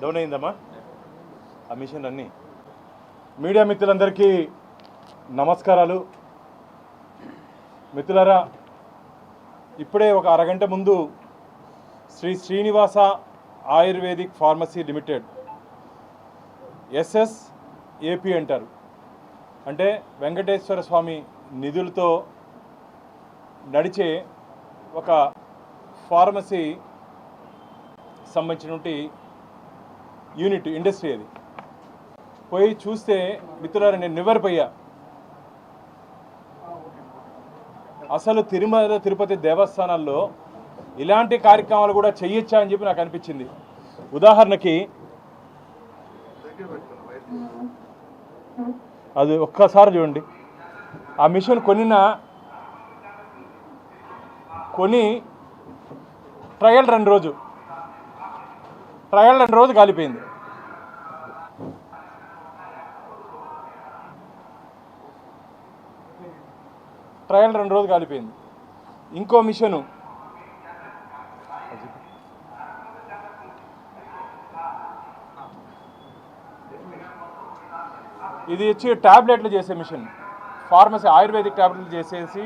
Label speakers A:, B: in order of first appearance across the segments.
A: Down అయిందమ్మా? ఆ machine అన్నీ మీడియా మిత్రులందరికీ నమస్కారాలు. మిత్రులారా ఇప్పుడే ఒక అరగంట ముందు Shri Srinivasa ayurvedic pharmacy limited SS AP అంటారు. అంటే వెంకటేశ్వర స్వామి నిధులతో నడిచే ఒక ఫార్మసీ సంబంధించినటువంటి యూనిట్ ఇండస్ట్రీ అది. పోయి చూస్తే మిత్రులారు నేను నివ్వరిపోయా. అసలు తిరుమల తిరుపతి దేవస్థానాల్లో ఇలాంటి కార్యక్రమాలు కూడా చెయ్యొచ్చా అని చెప్పి నాకు అనిపించింది. ఉదాహరణకి అది ఒక్కసారి చూడండి. ఆ మిషన్ కొనిన కొని ట్రయల్ రెండు రోజు ట్రయల్ రెండు రోజు కాలిపోయింది. ట్రయల్ రెండు రోజు కాలిపోయింది. ఇంకో మిషను. ఇది వచ్చి ట్యాబ్లెట్లు చేసే మిషన్. ఫార్మసీ ఆయుర్వేదిక్ ట్యాబ్లెట్లు చేసేసి.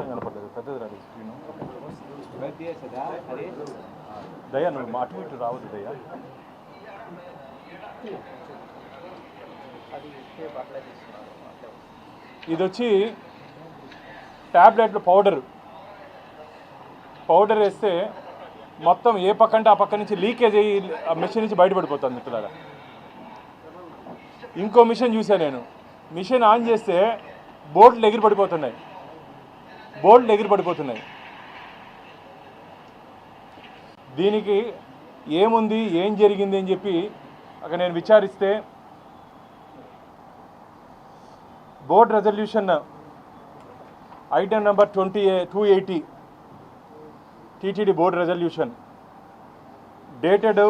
A: మొత్తం కనపడలేదు. పెద్దది రాదు స్క్రీన్ దయ్యా నువ్వు మా అటు ఇటు రావద్దు దయ్యా ఇది వచ్చి ట్యాబ్లెట్లు పౌడర్. పౌడర్ వేస్తే మొత్తం ఏ పక్క అంటే ఆ పక్క నుంచి లీకేజ్ అయ్యి ఆ మిషన్ నుంచి బయటపడిపోతుంది మిత్రులారా. ఇంకో మిషన్ చూసాను నేను. మిషన్ ఆన్ చేస్తే బోర్డులు ఎగిరి పడిపోతున్నాయి బోల్డ్ ఎగిరి పడిపోతున్నాయి. దీనికి ఏముంది ఏం జరిగింది అని చెప్పి అక్కడ నేను విచారిస్తే board resolution item number twenty two eighty TTD board resolution dated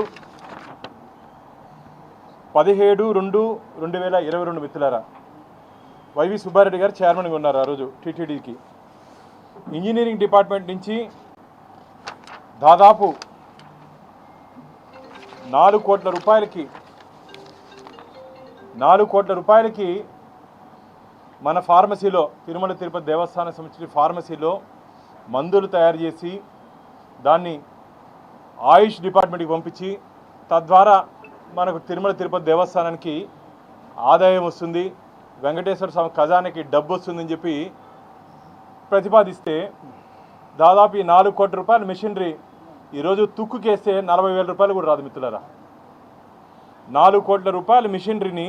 A: పదిహేడు రెండు రెండు వేల ఇరవై రెండు మిత్రులారా. వైవి సుబ్బారెడ్డి గారు చైర్మన్గా ఉన్నారు ఆ రోజు టీటీడీకి. ఇంజనీరింగ్ డిపార్ట్మెంట్ నుంచి దాదాపు నాలుగు కోట్ల రూపాయలకి నాలుగు కోట్ల రూపాయలకి మన ఫార్మసీలో తిరుమల తిరుపతి దేవస్థానం సంబంధించిన ఫార్మసీలో మందులు తయారు చేసి దాన్ని ఆయుష్ డిపార్ట్మెంట్కి పంపించి తద్వారా మనకు తిరుమల తిరుపతి దేవస్థానానికి ఆదాయం వస్తుంది వెంకటేశ్వర స్వామి ఖజానాకి డబ్బు వస్తుందని చెప్పి ప్రతిపాదిస్తే దాదాపు ఈ నాలుగు కోట్ల రూపాయల మెషినరీ ఈరోజు తుక్కుకేస్తే నలభై వేల రూపాయలు కూడా రాదు మిత్రులరా. నాలుగు కోట్ల రూపాయల మిషనరీని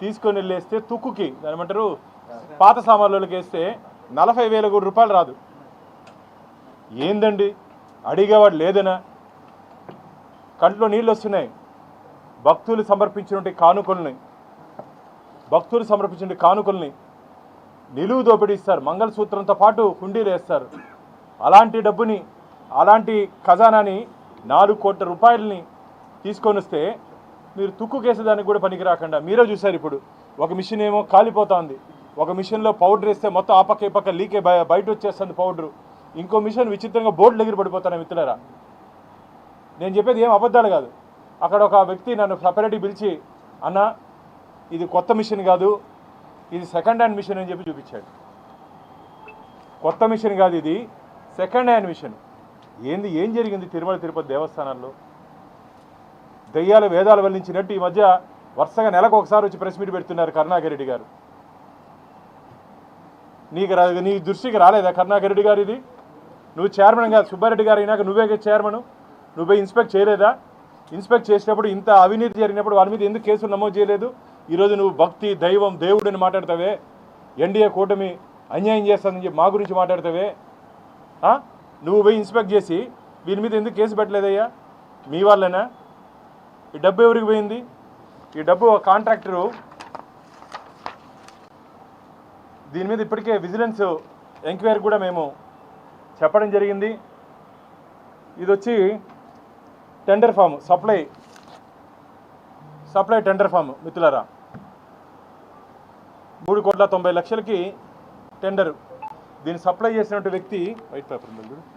A: తీసుకొని వెళ్ళేస్తే తుక్కుకి దానిమంటారు పాత సామాన్లకి వేస్తే నలభై వేల కూడా రూపాయలు రాదు. ఏందండి? అడిగేవాడు లేదనా? కంట్లో నీళ్ళు వస్తున్నాయి. భక్తులు సమర్పించినటువంటి కానుకల్ని భక్తులు సమర్పించిన కానుకల్ని నిలువు దోపిడీ ఇస్తారు. మంగళసూత్రంతో పాటు హుండీలు వేస్తారు. అలాంటి డబ్బుని అలాంటి ఖజానాని నాలుగు కోట్ల రూపాయలని తీసుకొని వస్తే మీరు తుక్కు కేసేదానికి కూడా పనికి రాకుండా. మీరే చూశారు ఇప్పుడు. ఒక మిషన్ ఏమో కాలిపోతుంది. ఒక మిషన్లో పౌడర్ వేస్తే మొత్తం ఆ పక్క ఈ పక్క లీకే బయట వచ్చేస్తుంది పౌడరు. ఇంకో మిషన్ విచిత్రంగా బోర్డు దగ్గర పడిపోతాను మిత్రులరా. నేను చెప్పేది ఏం అబద్ధాలు కాదు. అక్కడ ఒక వ్యక్తి నన్ను సపరేట్గా పిలిచి అన్న ఇది కొత్త మిషన్ కాదు. ఇది సెకండ్ హ్యాండ్ మిషన్ అని చెప్పి చూపించాడు. కొత్త మిషన్ కాదు ఇది సెకండ్ హ్యాండ్ మిషన్. ఏంది ఏం జరిగింది తిరుమల తిరుపతి దేవస్థానాల్లో? దయ్యాల వేదాలు వల్లించినట్టు ఈ మధ్య వరుసగా నెలకు ఒకసారి వచ్చి ప్రెస్ మీట్ పెడుతున్నారు కరుణాకరెడ్డి గారు. నీకు రా నీ దృష్టికి రాలేదా కరుణాకరెడ్డి గారు ఇది? నువ్వు చైర్మన్ కాదు సుబ్బారెడ్డి గారు అయినాక నువ్వే చైర్మన్? నువ్వే ఇన్స్పెక్ట్ చేయలేదా? ఇన్స్పెక్ట్ చేసినప్పుడు ఇంత అవినీతి జరిగినప్పుడు వాళ్ళ మీద ఎందుకు కేసులు నమోదు చేయలేదు? ఈరోజు నువ్వు భక్తి దైవం దేవుడిని మాట్లాడతావే? ఎన్డీఏ కూటమి అన్యాయం చేస్తుందని చెప్పి మా గురించి మాట్లాడతావే? నువ్వు పోయి ఇన్స్పెక్ట్ చేసి వీళ్ళ మీద ఎందుకు కేసు పెట్టలేదయ్యా? మీ వాళ్ళేనా? ఈ డబ్బు ఎవరికి పోయింది? ఈ డబ్బు ఒక కాంట్రాక్టరు. దీని మీద ఇప్పటికే విజిలెన్స్ ఎంక్వైరీ కూడా మేము చెప్పడం జరిగింది. ఇది వచ్చి tender form supply. Supply tender form మిత్రులారా. మూడు కోట్ల తొంభై లక్షలకి టెండర్. దీన్ని సప్లై చేసినటువంటి వ్యక్తి వైట్ పేపర్ ఉంది చూడు.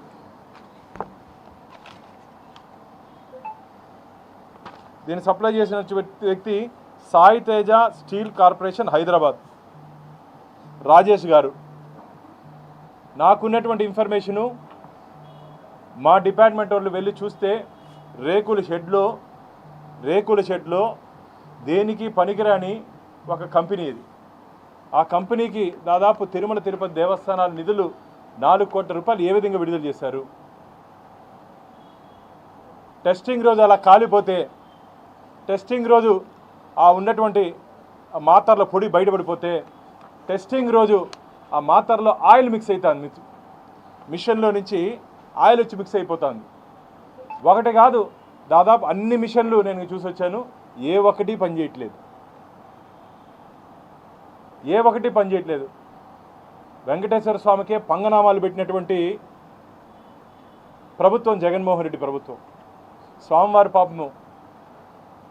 A: దీన్ని సప్లై చేసిన వ్యక్తి- వ్యక్తి సాయి తేజ స్టీల్ కార్పొరేషన్ హైదరాబాద్. రాజేష్ గారు. నాకున్నటువంటి ఇన్ఫర్మేషను మా డిపార్ట్మెంట్ వాళ్ళు వెళ్ళి చూస్తే రేకుల షెడ్లో రేకుల షెడ్లో దేనికి పనికిరాని ఒక కంపెనీ ఇది. ఆ కంపెనీకి దాదాపు తిరుమల తిరుపతి దేవస్థానాల నిధులు నాలుగు కోట్ల రూపాయలు ఏ విధంగా విడుదల చేశారు? టెస్టింగ్ రోజు అలా కాలిపోతే టెస్టింగ్ రోజు ఆ ఉన్నటువంటి ఆ మాతర్ల పొడి బయటపడిపోతే టెస్టింగ్ రోజు ఆ మాతర్లో ఆయిల్ మిక్స్ అవుతుంది మిషన్లో నుంచి ఆయిల్ వచ్చి మిక్స్ అయిపోతుంది. ఒకటి కాదు దాదాపు అన్ని మిషన్లు నేను చూసి వచ్చాను ఏ ఒక్కటి పనిచేయట్లేదు. ఏ ఒకటి పనిచేయట్లేదు వెంకటేశ్వర స్వామికే పంగనామాలు పెట్టినటువంటి ప్రభుత్వం జగన్మోహన్ రెడ్డి ప్రభుత్వం. స్వామివారి పాపము.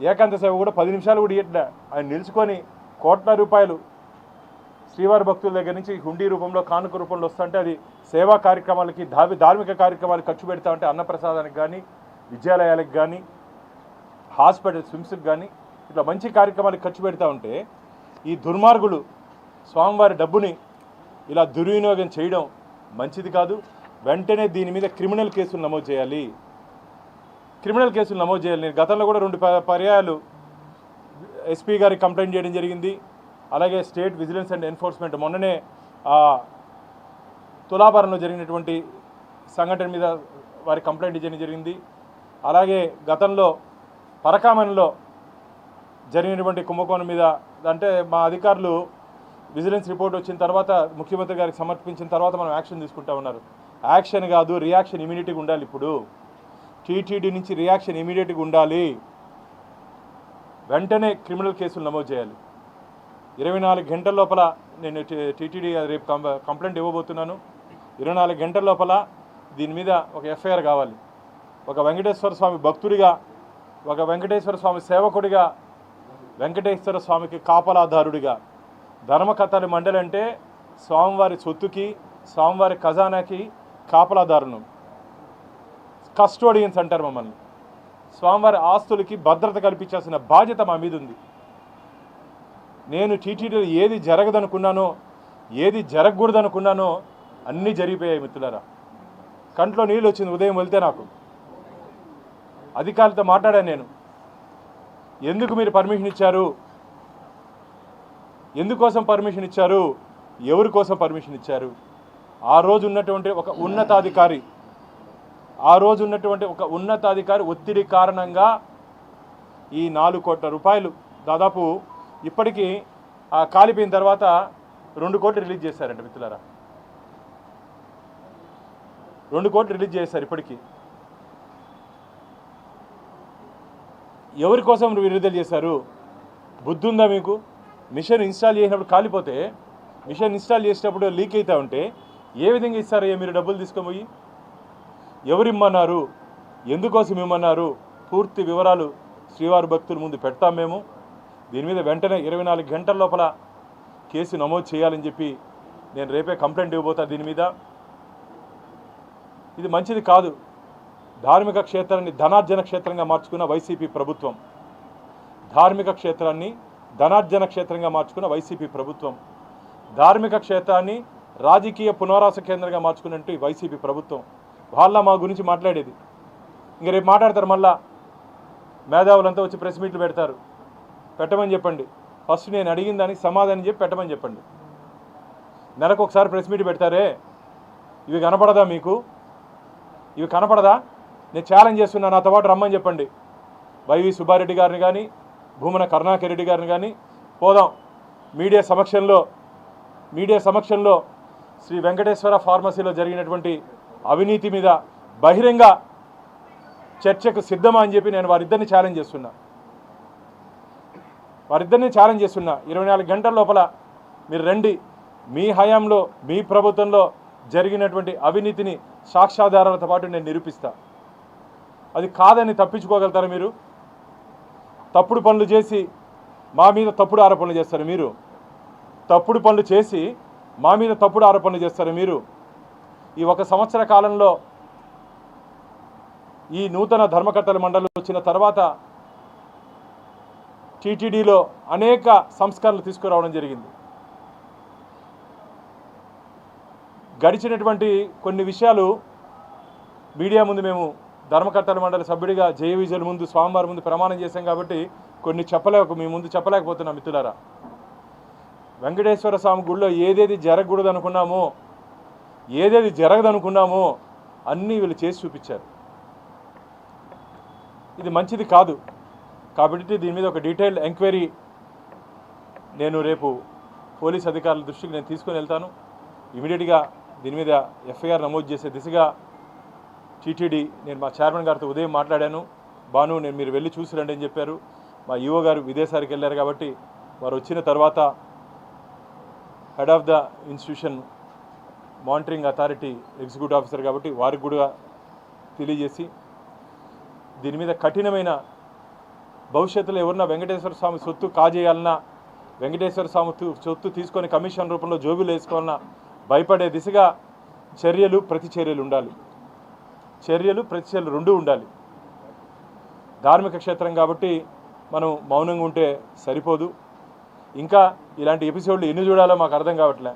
A: ఏకాంత సేవ కూడా పది నిమిషాలు కూడా ఇట్లా ఆయన నిలుచుకొని కోట్ల రూపాయలు శ్రీవారి భక్తుల దగ్గర నుంచి హుండీ రూపంలో కానుక రూపంలో వస్తుంటే అది సేవా కార్యక్రమాలకి ధావి ధార్మిక కార్యక్రమాలకు ఖర్చు పెడతా ఉంటే అన్నప్రసాదానికి కానీ విద్యాలయాలకు కానీ హాస్పిటల్ స్విమ్స్కి కానీ ఇట్లా మంచి కార్యక్రమాలకు ఖర్చు పెడతా ఉంటే ఈ దుర్మార్గులు స్వామివారి డబ్బుని ఇలా దుర్వినియోగం చేయడం మంచిది కాదు. వెంటనే దీని మీద క్రిమినల్ కేసులు నమోదు చేయాలి. క్రిమినల్ కేసులు నమోదు చేయాలి. నేను గతంలో కూడా రెండు ప- పర్యాయాలు ఎస్పీ గారికి కంప్లైంట్ చేయడం జరిగింది. అలాగే స్టేట్ విజిలెన్స్ అండ్ ఎన్ఫోర్స్మెంట్ మొన్ననే తులాభారంలో జరిగినటువంటి సంఘటన మీద వారి కంప్లైంట్ చేయడం జరిగింది. అలాగే గతంలో పరకామన్లో జరిగినటువంటి కుంభకోణం మీద అంటే మా అధికారులు విజిలెన్స్ రిపోర్ట్ వచ్చిన తర్వాత ముఖ్యమంత్రి గారికి సమర్పించిన తర్వాత మనం యాక్షన్ తీసుకుంటా ఉన్నారు. యాక్షన్ కాదు రియాక్షన్ ఇమీడియట్గా ఉండాలి ఇప్పుడు. టీటీడీ నుంచి రియాక్షన్ ఇమీడియట్గా ఉండాలి. వెంటనే క్రిమినల్ కేసులు నమోదు చేయాలి. ఇరవై నాలుగు గంటల లోపల నేను టీటీడీ రేపు కంప్లైంట్ ఇవ్వబోతున్నాను. ఇరవై నాలుగు గంటల లోపల దీని మీద ఒక ఎఫ్ఐఆర్ కావాలి. ఒక వెంకటేశ్వర స్వామి భక్తుడిగా ఒక వెంకటేశ్వర స్వామి సేవకుడిగా వెంకటేశ్వర స్వామికి కాపలాదారుడిగా ధర్మకథలి మండలి అంటే స్వామివారి సొత్తుకి స్వామివారి ఖజానాకి కాపలాదారును కస్టోడియన్స్ అంటారు మమ్మల్ని. స్వామివారి ఆస్తులకి భద్రత కల్పించాల్సిన బాధ్యత మా మీద ఉంది నేను టీటీడీలో ఏది జరగదనుకున్నానో ఏది జరగకూడదనుకున్నానో అన్నీ జరిగిపోయాయి మిత్రులరా. కంట్లో నీళ్ళు వచ్చింది ఉదయం వెళ్తే నాకు. అధికారులతో మాట్లాడాను నేను. ఎందుకు మీరు పర్మిషన్ ఇచ్చారు? ఎందుకోసం పర్మిషన్ ఇచ్చారు? ఎవరి కోసం పర్మిషన్ ఇచ్చారు? ఆ రోజు ఉన్నటువంటి ఒక ఉన్నతాధికారి ఆ రోజు ఉన్నటువంటి ఒక ఉన్నతాధికారి ఒత్తిడి కారణంగా ఈ నాలుగు కోట్ల రూపాయలు దాదాపు ఇప్పటికీ ఆ కాలిపోయిన తర్వాత రెండు కోట్లు రిలీజ్ చేశారంట మిత్రులారా. రెండు కోట్లు రిలీజ్ చేశారు ఇప్పటికీ. ఎవరి కోసం విడుదల చేశారు? బుద్ధి ఉందా మీకు? మిషన్ ఇన్స్టాల్ చేసినప్పుడు కాలిపోతే మిషన్ ఇన్స్టాల్ చేసేటప్పుడు లీక్ అవుతూ ఉంటే ఏ విధంగా ఇస్తారయ్యా మీరు డబ్బులు తీసుకొని ఎవరిమ్మన్నారు? ఎందుకోసం ఇమ్మన్నారు? పూర్తి వివరాలు శ్రీవారి భక్తుల ముందు పెడతాం మేము. దీని మీద వెంటనే ఇరవై నాలుగు గంటల లోపల కేసు నమోదు చేయాలని చెప్పి నేను రేపే కంప్లైంట్ ఇవ్వబోతా దీని మీద. ఇది మంచిది కాదు. ధార్మిక క్షేత్రాన్ని ధనార్జన క్షేత్రంగా మార్చుకున్న వైసీపీ ప్రభుత్వం. ధార్మిక క్షేత్రాన్ని ధనార్జన క్షేత్రంగా మార్చుకున్న వైసీపీ ప్రభుత్వం. ధార్మిక క్షేత్రాన్ని రాజకీయ పునరాస కేంద్రంగా మార్చుకున్నట్టు ఈ వైసీపీ ప్రభుత్వం. వాళ్ళ మా గురించి మాట్లాడేది. ఇంక రేపు మాట్లాడతారు మళ్ళా. మేధావులంతా వచ్చి ప్రెస్ మీట్లు పెడతారు. పెట్టమని చెప్పండి. ఫస్ట్ నేను అడిగిన దానికి సమాధానం చెప్పి పెట్టమని చెప్పండి. నెలకు ఒకసారి ప్రెస్ మీట్ పెడతారే? ఇవి కనపడదా మీకు? ఇవి కనపడదా? నేను ఛాలెంజ్ చేస్తున్నా నాతో పాటు రమ్మని చెప్పండి. వైవి సుబ్బారెడ్డి గారిని కానీ భూమన కరుణాకర్ రెడ్డి గారిని కానీ పోదాం. మీడియా సమక్షంలో మీడియా సమక్షంలో శ్రీ వెంకటేశ్వర ఫార్మసీలో జరిగినటువంటి అవినీతి మీద బహిరంగ చర్చకు సిద్ధమా అని చెప్పి నేను వారిద్దరిని ఛాలెంజ్ చేస్తున్నా. వారిద్దరిని ఛాలెంజ్ చేస్తున్నా. ఇరవై నాలుగు గంటల లోపల మీరు రండి. మీ హయాంలో మీ ప్రభుత్వంలో జరిగినటువంటి అవినీతిని సాక్ష్యాధారాలతో పాటు నేను నిరూపిస్తా. అది కాదని తప్పించుకోగలుగుతారా మీరు? తప్పుడు పనులు చేసి మా మీద తప్పుడు ఆరోపణలు చేస్తారు మీరు. తప్పుడు పనులు చేసి మా మీద తప్పుడు ఆరోపణలు చేస్తారు మీరు. ఈ ఒక సంవత్సర కాలంలో ఈ నూతన ధర్మకర్తల మండలి వచ్చిన తర్వాత టీటీడీలో అనేక సంస్కరణలు తీసుకురావడం జరిగింది. గడిచినటువంటి కొన్ని విషయాలు మీడియా ముందు మేము ధర్మకర్తల మండలి సభ్యుడిగా జయ విజయుల ముందు స్వామివారి ముందు ప్రమాణం చేశాం కాబట్టి కొన్ని చెప్పలేక మీ ముందు చెప్పలేకపోతున్నాం మిత్రులారా. వెంకటేశ్వర స్వామి గుడిలో ఏదేది జరగకూడదు అనుకున్నామో ఏదేది జరగదనుకున్నామో అన్నీ వీళ్ళు చేసి చూపించారు. ఇది మంచిది కాదు. కాబట్టి దీని మీద ఒక డీటెయిల్డ్ ఎంక్వైరీ నేను రేపు పోలీస్ అధికారుల దృష్టికి నేను తీసుకొని వెళ్తాను. ఇమీడియట్గా దీని మీద ఎఫ్ఐఆర్ నమోదు చేసే దిశగా టీటీడీ నేను మా చైర్మన్ గారితో ఉదయం మాట్లాడాను. బాను నేను మీరు వెళ్ళి చూసి రండి అని చెప్పారు. మా యువ గారు విదేశాలకు వెళ్ళారు కాబట్టి వారు వచ్చిన తర్వాత head of the institution monitoring authority executive officer కాబట్టి వారికి కూడా తెలియజేసి దీని మీద కఠినమైన భవిష్యత్తులో ఎవరన్నా వెంకటేశ్వర స్వామి సొత్తు కాజేయాలన్నా వెంకటేశ్వర స్వామి సొత్తు తీసుకొని కమిషన్ రూపంలో జోబులు వేసుకోవాలన్నా భయపడే దిశగా చర్యలు ప్రతి చర్యలు ఉండాలి. చర్యలు ప్రతి చర్యలు రెండూ ఉండాలి. ధార్మిక క్షేత్రం కాబట్టి మనం మౌనంగా ఉంటే సరిపోదు. ఇంకా ఇలాంటి ఎపిసోడ్లు ఎన్ని చూడాలో మాకు అర్థం కావట్లే.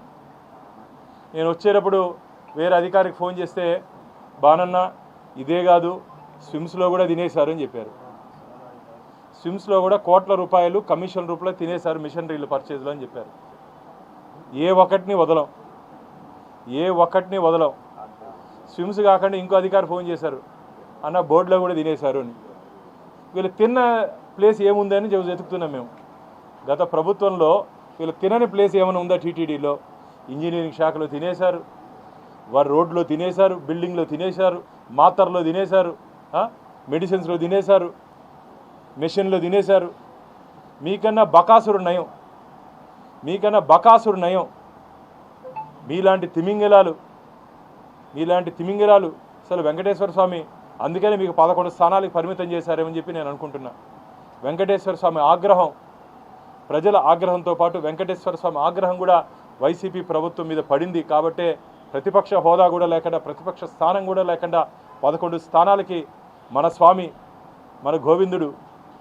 A: నేను వచ్చేటప్పుడు వేరే అధికారికి ఫోన్ చేస్తే బానన్న ఇదే కాదు స్విమ్స్లో కూడా తినేశారు అని చెప్పారు. స్విమ్స్లో కూడా కోట్ల రూపాయలు కమిషన్ రూపంలో తినేశారు మిషనరీలు పర్చేజ్లో అని చెప్పారు. ఏ ఒక్కటిని వదలం. ఏ ఒక్కటిని వదలం. స్విమ్స్ కాకుండా ఇంకో అధికారి ఫోన్ చేశారు. అన్న బోర్డులో కూడా తినేశారు అని. వీళ్ళు తిన్న ప్లేస్ ఏముందని చెబు వెతుకుతున్నాం మేము. గత ప్రభుత్వంలో వీళ్ళు తినని ప్లేస్ ఏమైనా ఉందా టీటీడీలో? ఇంజనీరింగ్ శాఖలో తినేశారు. వారు రోడ్లో తినేశారు బిల్డింగ్లో తినేశారు మాతర్లో తినేశారు మెడిసిన్స్లో తినేశారు మెషిన్లో తినేశారు. మీకన్నా బకాసురు నయం. మీకన్నా బకాసురు నయం. మీలాంటి తిమింగలాలు మీలాంటి తిమింగిరాలు అసలు వెంకటేశ్వర స్వామి అందుకనే మీకు పదకొండు స్థానాలకు పరిమితం చేశారేమని చెప్పి నేను అనుకుంటున్నా. వెంకటేశ్వర స్వామి ఆగ్రహం ప్రజల ఆగ్రహంతో పాటు వెంకటేశ్వర స్వామి ఆగ్రహం కూడా వైసీపీ ప్రభుత్వం మీద పడింది. కాబట్టే ప్రతిపక్ష హోదా కూడా లేకుండా ప్రతిపక్ష స్థానం కూడా లేకుండా పదకొండు స్థానాలకి మన స్వామి మన గోవిందుడు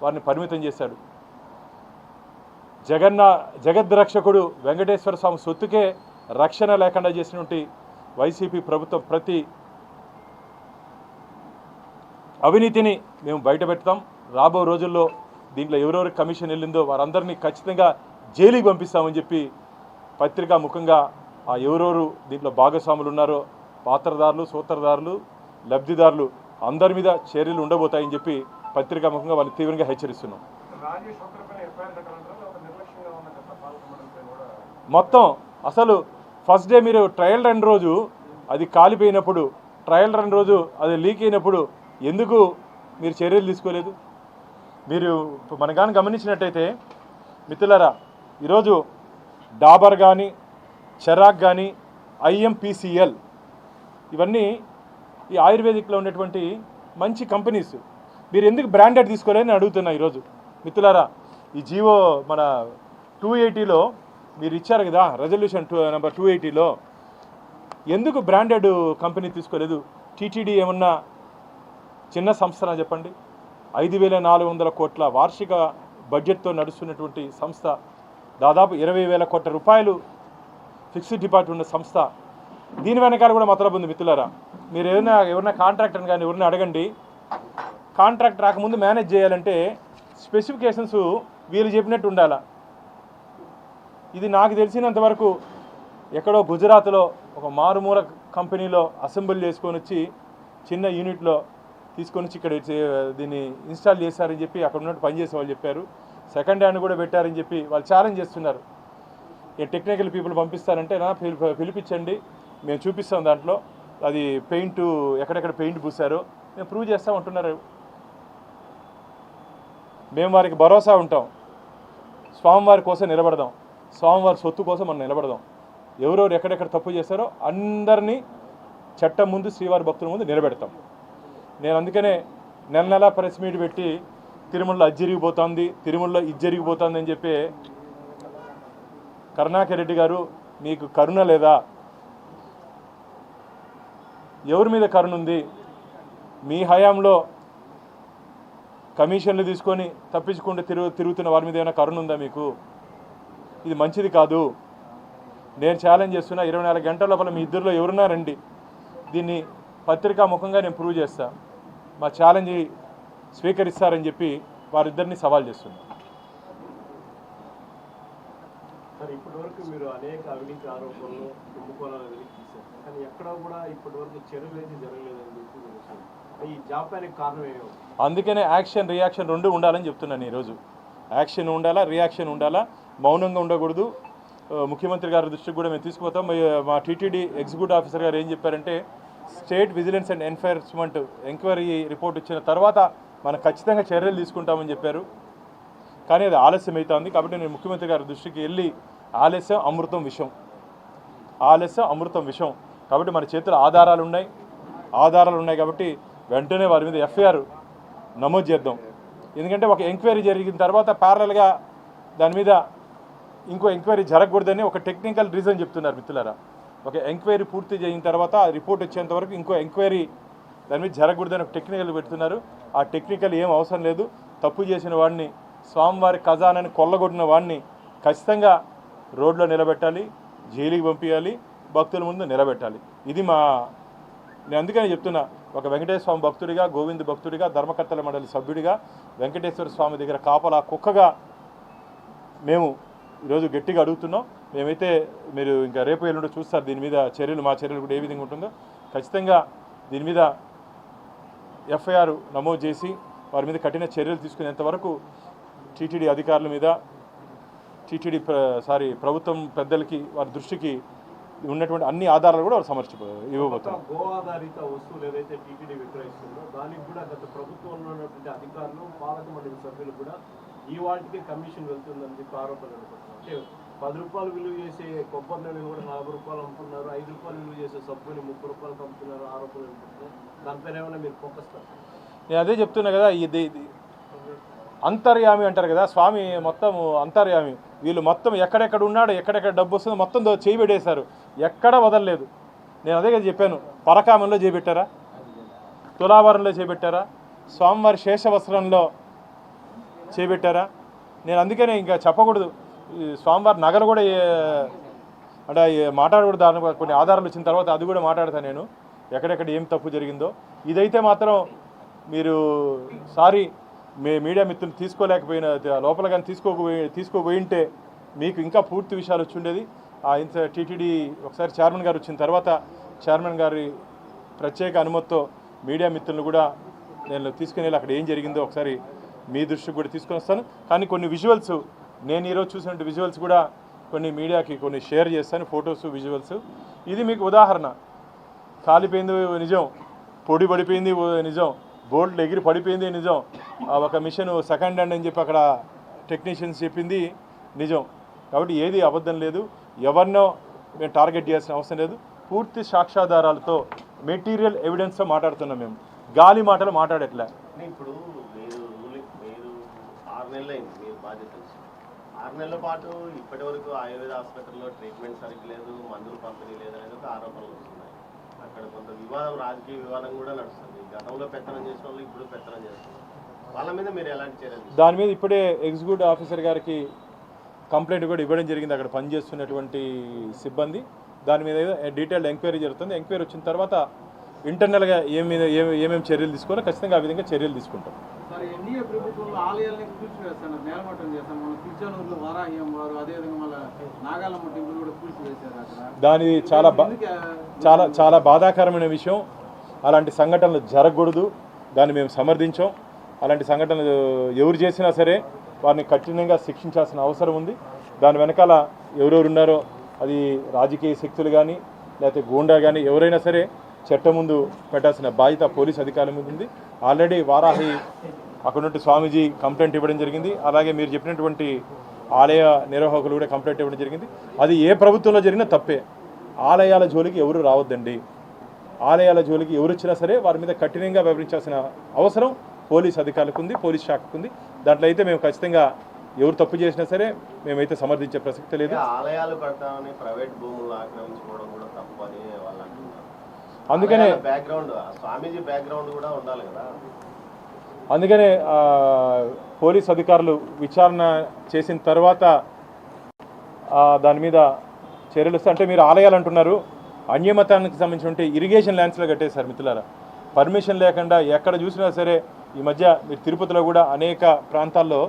A: వారిని పరిమితం చేశాడు. జగన్న జగద్రక్షకుడు వెంకటేశ్వర స్వామి సొత్తుకే రక్షణ లేకుండా చేసినటువంటి వైసీపీ ప్రభుత్వం ప్రతి అవినీతిని మేము బయటపెడతాం. రాబో రోజుల్లో దీంట్లో ఎవరెవరికి కమిషన్ వెళ్ళిందో వారందరినీ ఖచ్చితంగా జైలుకి పంపిస్తామని చెప్పి పత్రికా ముఖంగా ఆ ఎవరెవరు దీంట్లో భాగస్వాములు ఉన్నారో పాత్రదారులు సూత్రధారులు లబ్ధిదారులు అందరి మీద చర్యలు ఉండబోతాయని చెప్పి పత్రికా ముఖంగా వాళ్ళు తీవ్రంగా హెచ్చరిస్తున్నాం. మొత్తం అసలు ఫస్ట్ డే మీరు ట్రయల్ రన్ రోజు అది కాలిపోయినప్పుడు ట్రయల్ రన్ రోజు అది లీక్ అయినప్పుడు ఎందుకు మీరు చర్యలు తీసుకోలేదు? మీరు మన కానీ గమనించినట్టయితే మిత్రులరా ఈరోజు డాబర్ కానీ చెరాక్ కానీ ఐఎంపీసీఎల్ ఇవన్నీ ఈ ఆయుర్వేదిక్లో ఉన్నటువంటి మంచి కంపెనీస్. మీరు ఎందుకు బ్రాండెడ్ తీసుకోలేదని అడుగుతున్నా ఈరోజు. మిత్రులారా ఈ జియో మన టూ ఎయిటీలో మీరు ఇచ్చారు కదా రెజల్యూషన్ టూ నెంబర్ టూ ఎయిటీలో ఎందుకు బ్రాండెడ్ కంపెనీ తీసుకోలేదు? టీటీడీ ఏమన్నా చిన్న సంస్థనా చెప్పండి? ఐదు వేల నాలుగు వందల కోట్ల వార్షిక బడ్జెట్తో నడుస్తున్నటువంటి సంస్థ దాదాపు ఇరవై వేల కోట్ల రూపాయలు ఫిక్స్డ్ డిపాజిట్ ఉన్న సంస్థ. దీని వెనకాల కూడా మతలబు ఉంది మిత్రులారా. మీరు ఏదైనా ఎవరైనా కాంట్రాక్టర్ని కానీ ఎవరిని అడగండి. కాంట్రాక్ట్ రాకముందు మేనేజ్ చేయాలంటే స్పెసిఫికేషన్స్ వీళ్ళు చెప్పినట్టు ఉండాలా? ఇది నాకు తెలిసినంత వరకు ఎక్కడో గుజరాత్లో ఒక మారుమూల కంపెనీలో అసెంబ్లీ చేసుకొని వచ్చి చిన్న యూనిట్లో తీసుకొని వచ్చి ఇక్కడ దీన్ని ఇన్స్టాల్ చేశారని చెప్పి అక్కడ ఉన్నట్టు పనిచేసే వాళ్ళు చెప్పారు. సెకండ్ హ్యాండ్ కూడా పెట్టారని చెప్పి వాళ్ళు ఛాలెంజ్ చేస్తున్నారు. ఈ టెక్నికల్ పీపుల్ పంపిస్తారంటే నా పిలిపించండి మేము చూపిస్తాం దాంట్లో. అది పెయింట్ ఎక్కడెక్కడ పెయింట్ పూసారో మేము ప్రూవ్ చేస్తామంటున్నారు మేము వారికి భరోసా ఉంటాం. స్వామివారి కోసం నిలబడదాం. స్వామివారి సొత్తు కోసం మనం నిలబడదాం. ఎవరెవరు ఎక్కడెక్కడ తప్పు చేస్తారో అందరినీ చట్టం ముందు శ్రీవారి భక్తుల ముందు నిలబెడతాం. నేను అందుకనే నెల నెల ప్రెస్ మీట్ పెట్టి తిరుమలలో అది జరిగిపోతుంది తిరుమలలో ఇది జరిగిపోతుంది అని చెప్పి కరుణాకర్ రెడ్డి గారు మీకు కరుణ లేదా? ఎవరి మీద కరుణ ఉంది? మీ హయాంలో కమిషన్లు తీసుకొని తప్పించుకుంటూ తిరుగు తిరుగుతున్న వారి మీద ఏమైనా కరుణ ఉందా మీకు? ఇది మంచిది కాదు. నేను ఛాలెంజ్ చేస్తున్నా ఇరవై నాలుగు గంటల లోపల మీ ఇద్దరిలో ఎవరున్నారండి దీన్ని పత్రికా ముఖంగా నేను ప్రూవ్ చేస్తా. మా ఛాలెంజ్ స్వీకరిస్తారని చెప్పి వారిద్దరిని సవాల్ చేస్తున్నా.
B: సార్ ఇప్పటి వరకు మీరు అనేక అవినీతి ఆరోపణలు కుంభకోణాలు వెలికి తీశారు. కానీ ఎక్కడ కూడా ఇప్పటి వరకు చర్యలు అయితే జరగలేదని చెప్పి మీరు చెప్పారు. ఈ జాప్యానికి కారణం ఏమో?
A: అందుకనే యాక్షన్ రియాక్షన్ రెండు ఉండాలని చెప్తున్నాను ఈరోజు. యాక్షన్ ఉండాలా రియాక్షన్ ఉండాలా? మౌనంగా ఉండకూడదు. ముఖ్యమంత్రి గారి దృష్టికి కూడా మేము తీసుకుపోతాం. మా- టీటీడీ ఎగ్జిక్యూటివ్ ఆఫీసర్ గారు ఏం చెప్పారంటే state vigilance and enforcement enquiry report ఇచ్చిన తర్వాత మనం ఖచ్చితంగా చర్యలు తీసుకుంటామని చెప్పారు. కానీ అది ఆలస్యం అవుతుంది. కాబట్టి నేను ముఖ్యమంత్రి గారి దృష్టికి వెళ్ళి ఆలస్యం అమృతం విషయం ఆలస్యం అమృతం విషయం కాబట్టి మన చేతిలో ఆధారాలు ఉన్నాయి. ఆధారాలు ఉన్నాయి కాబట్టి వెంటనే వారి మీద ఎఫ్ఐఆర్ నమోదు చేద్దాం. ఎందుకంటే ఒక ఎంక్వైరీ జరిగిన తర్వాత ప్యారల్గా దాని మీద ఇంకో ఎంక్వైరీ జరగకూడదని ఒక టెక్నికల్ రీజన్ చెప్తున్నారు మిత్రులారా. ఒక ఎంక్వైరీ పూర్తి చేయిన తర్వాత ఆ రిపోర్ట్ వచ్చేంత వరకు ఇంకో ఎంక్వైరీ దాని మీద జరగకూడదని ఒక టెక్నికల్ పెడుతున్నారు. ఆ టెక్నికల్ ఏం అవసరం లేదు. తప్పు చేసిన వాడిని స్వామివారి ఖజానాన్ని కొల్లగొట్టిన వాడిని ఖచ్చితంగా రోడ్లో నిలబెట్టాలి జైలుకి పంపించాలి భక్తుల ముందు నిలబెట్టాలి. ఇది మా నేను అందుకని చెప్తున్నా ఒక వెంకటేశ్వర స్వామి భక్తుడిగా గోవింద్ భక్తుడిగా ధర్మకర్తల మండలి సభ్యుడిగా వెంకటేశ్వర స్వామి దగ్గర కాపలా కుక్కగా మేము ఈరోజు గట్టిగా అడుగుతున్నాం. మేమైతే మీరు ఇంకా రేపు ఎల్లుండి చూస్తారు దీని మీద చర్యలు మా చర్యలు కూడా ఏ విధంగా ఉంటుందో. ఖచ్చితంగా దీని మీద ఎఫ్ఐఆర్ నమోదు చేసి వారి మీద కఠిన చర్యలు తీసుకునేంత వరకు టీటీడీ అధికారుల మీద టీటీడీ సారీ ప్రభుత్వం పెద్దలకి వారి దృష్టికి ఉన్నటువంటి అన్ని ఆధారాలు కూడా వారు సమర్చిపో ఇవ్వబోతున్నారు.
B: గో ఆధారిత వస్తువులు ఏదైతే టీటీడీ విక్రయిస్తుందో దానికి కూడా గత ప్రభుత్వంలో ఉన్నటువంటి అధికారులు పాలక మండలి సభ్యులు కూడా ఈ వాటికి కమిషన్ వెళ్తుందని చెప్పి ఆరోపణలు అనుకుంటున్నారు అంటే పది రూపాయలు విలువ చేసే కొబ్బరి నూనె కూడా నలభై రూపాయలు అమ్ముతున్నారు ఐదు రూపాయలు విలువ చేసే సబ్బుని ముప్పై రూపాయలకు అమ్ముతున్నారు ఆరోపణలు అనుకుంటున్నారు దానిపైన ఏమైనా మీరు ఫోకస్
A: నేను అదే చెప్తున్నా కదా ఇది అంతర్యామి అంటారు కదా స్వామి మొత్తం అంతర్యామి. వీళ్ళు మొత్తం ఎక్కడెక్కడ ఉన్నాడు ఎక్కడెక్కడ డబ్బు వస్తుందో మొత్తం దో- ఎక్కడ వదలలేదు. నేను అదే కదా చెప్పాను పరకామంలో చేపెట్టారా తులాభారంలో చేపెట్టారా స్వామివారి శేషవస్త్రంలో చేపెట్టారా? నేను అందుకనే ఇంకా చెప్పకూడదు. ఈ స్వామివారి నగలు కూడా అంటే మాట్లాడకూడదు దాని కొన్ని ఆధారాలు వచ్చిన తర్వాత అది కూడా మాట్లాడతాను నేను. ఎక్కడెక్కడ ఏం తప్పు జరిగిందో. ఇదైతే మాత్రం మీరు సారీ మీ మీడియా మిత్రులు తీసుకోలేకపోయిన లోపల కానీ తీసుకోకపోయి తీసుకోపోయింటే మీకు ఇంకా పూర్తి విషయాలు వచ్చి ఉండేది. ఆ ఇంత టీటీడీ ఒకసారి చైర్మన్ గారు వచ్చిన తర్వాత చైర్మన్ గారి ప్రత్యేక అనుమతితో మీడియా మిత్రులను కూడా నేను తీసుకుని అక్కడ ఏం జరిగిందో ఒకసారి మీ దృష్టికి కూడా తీసుకొని వస్తాను. కానీ కొన్ని విజువల్స్ నేను ఈరోజు చూసినట్టు విజువల్స్ కూడా కొన్ని మీడియాకి కొన్ని షేర్ చేస్తాను ఫొటోస్ విజువల్స్ ఇది మీకు ఉదాహరణ. కాలిపోయింది నిజం పొడి పడిపోయింది నిజం బోల్ట్లు ఎగిరి పడిపోయింది నిజం. ఆ ఒక మిషన్ సెకండ్ హ్యాండ్ అని చెప్పి అక్కడ టెక్నీషియన్స్ చెప్పింది నిజం. కాబట్టి ఏది అబద్ధం లేదు. ఎవరినో మేము టార్గెట్ చేయాల్సిన అవసరం లేదు. పూర్తి సాక్ష్యాధారాలతో మెటీరియల్ ఎవిడెన్స్తో మాట్లాడుతున్నాం మేము. గాలి మాటలు మాట్లాడట్లే.
C: ఇప్పుడు మీరు రూలింగ్ మీరు ఆరు నెలలు అయింది మీరు బాధ్యత ఆరు నెలల పాటు ఇప్పటి వరకు ఆయుర్వేద ఆసుపత్రిలో ట్రీట్మెంట్ సరిగ్గా లేదు మందులు పంపిణీ లేదు అనేది ఒక ఆరోపణలు వస్తున్నాయి. అక్కడ కొంత వివాదం రాజకీయ వివాదం కూడా నడుస్తుంది. గతంలో పెత్తనం చేసిన వాళ్ళు ఇప్పుడు పెత్తనం చేస్తున్నారు. వాళ్ళ మీద మీరు ఎలాంటి చర్యలు
A: దాని మీద ఇప్పుడే ఎగ్జిక్యూటివ్ ఆఫీసర్ గారికి కంప్లైంట్ కూడా ఇవ్వడం జరిగింది. అక్కడ పనిచేస్తున్నటువంటి సిబ్బంది. దాని మీద డీటెయిల్డ్ ఎంక్వైరీ జరుగుతుంది. ఎంక్వైరీ వచ్చిన తర్వాత ఇంటర్నల్గా ఏమి ఏమేమి చర్యలు తీసుకోవాలో ఖచ్చితంగా ఆ విధంగా చర్యలు తీసుకుంటాం.
D: ప్రభుత్వంలో ఆలయాల్ని కూల్చివేస్తాను నేలమట్టం చేస్తాం మన తిరుచానూరులో వారాహ్యం వారు అదేవిధంగా మళ్ళీ నాగాలమ్మ టెంపుల్ కూడా కూల్చివేశారు అక్కడ.
A: దాని చాలా చాలా చాలా బాధాకరమైన విషయం. అలాంటి సంఘటనలు జరగకూడదు. దాన్ని మేము సమర్థించాం. అలాంటి సంఘటనలు ఎవరు చేసినా సరే వారిని కఠినంగా శిక్షించాల్సిన అవసరం ఉంది. దాని వెనకాల ఎవరెవరు ఉన్నారో అది రాజకీయ శక్తులు కానీ లేకపోతే గూండా కానీ ఎవరైనా సరే చట్టం ముందు పెట్టాల్సిన బాధ్యత పోలీస్ అధికారుల మీద ఉంది. ఆల్రెడీ వారాహి అక్కడ నుండి స్వామీజీ కంప్లైంట్ ఇవ్వడం జరిగింది. అలాగే మీరు చెప్పినటువంటి ఆలయ నిర్వాహకులు కూడా కంప్లైంట్ ఇవ్వడం జరిగింది. అది ఏ ప్రభుత్వంలో జరిగినా తప్పే. ఆలయాల జోలికి ఎవరు రావద్దండి. ఆలయాల జోలికి ఎవరు వచ్చినా సరే వారి మీద కఠినంగా వ్యవహరించాల్సిన అవసరం పోలీస్ అధికారులకు ఉంది పోలీస్ శాఖకు ఉంది. దాంట్లో అయితే మేము ఖచ్చితంగా ఎవరు తప్పు చేసినా సరే మేమైతే సమర్థించే ప్రసక్తి లేదు.
C: ఆలయాలు కడతామని ప్రైవేట్ భూములు ఆక్రమించుకోవడం కూడా తప్పు అని వాళ్ళు అంటున్నారు.
A: అందుకనే
C: బ్యాక్గ్రౌండ్ స్వామీజీ బ్యాక్గ్రౌండ్ కూడా ఉండాలి కదా.
A: అందుకనే పోలీస్ అధికారులు విచారణ చేసిన తర్వాత దాని మీద చర్యలు వస్తే అంటే మీరు ఆలయాలు అంటున్నారు అన్యమతానికి సంబంధించిన ఇరిగేషన్ ల్యాండ్స్లో కట్టేశారు మిత్రులారా. పర్మిషన్ లేకుండా ఎక్కడ చూసినా సరే ఈ మధ్య మీరు తిరుపతిలో కూడా అనేక ప్రాంతాల్లో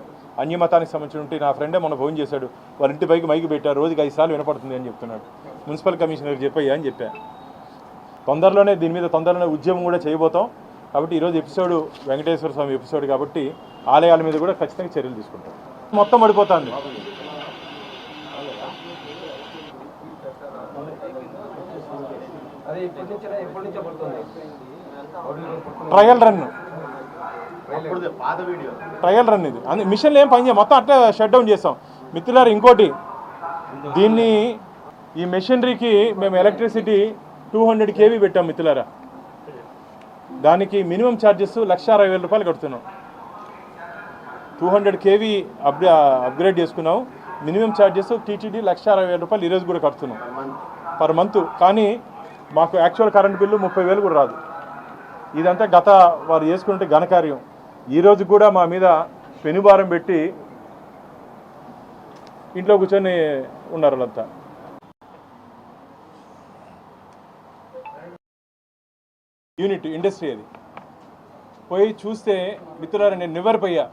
A: అన్యమతానికి సంబంధించిన నా ఫ్రెండే మొన్న ఫోన్ చేశాడు. వాళ్ళ ఇంటి పైకి మైకి పెట్టారు. రోజుకి ఐదు సార్లు వినపడుతుంది అని చెప్తున్నాడు. మున్సిపల్ కమిషనర్ చెప్పయ్యా అని చెప్పా. తొందరలోనే దీని మీద తొందరలోనే ఉద్యమం కూడా చేయబోతాం. కాబట్టి ఈరోజు ఎపిసోడ్ వెంకటేశ్వర స్వామి ఎపిసోడ్ కాబట్టి ఆలయాల మీద కూడా ఖచ్చితంగా చర్యలు తీసుకుంటాం. మొత్తం పడిపోతుంది. ట్రయల్ రన్ ట్రయల్ రన్ ఇది. అందు మిషన్లు ఏం పని చేయం మొత్తం అట్లా షట్ డౌన్ చేస్తాం. మిత్రులారు ఇంకోటి. దీన్ని ఈ మెషినరీకి మేము ఎలక్ట్రిసిటీ టూ హండ్రెడ్ కేవీ పెట్టాం మిత్రులారా. దానికి మినిమం ఛార్జెస్ లక్ష అరవై వేల రూపాయలు కడుతున్నాం. Two hundred KV up upgrade చేసుకున్నాం. మినిమం ఛార్జెస్ టీటీడీ లక్ష అరవై వేల రూపాయలు ఈరోజు కూడా కడుతున్నాం. పర్ మంత్ కానీ మాకు యాక్చువల్ కరెంట్ బిల్లు ముప్పై వేలు కూడా రాదు. ఇదంతా గత వారు చేసుకుంటే ఘనకార్యం. ఈరోజు కూడా మా మీద పెనుభారం పెట్టి ఇంట్లో కూర్చొని ఉన్నారు వాళ్ళంతా. యూనిట్ ఇండస్ట్రీ అది. పోయి చూస్తే మిత్రులారా నేను నివ్వెరపోయా.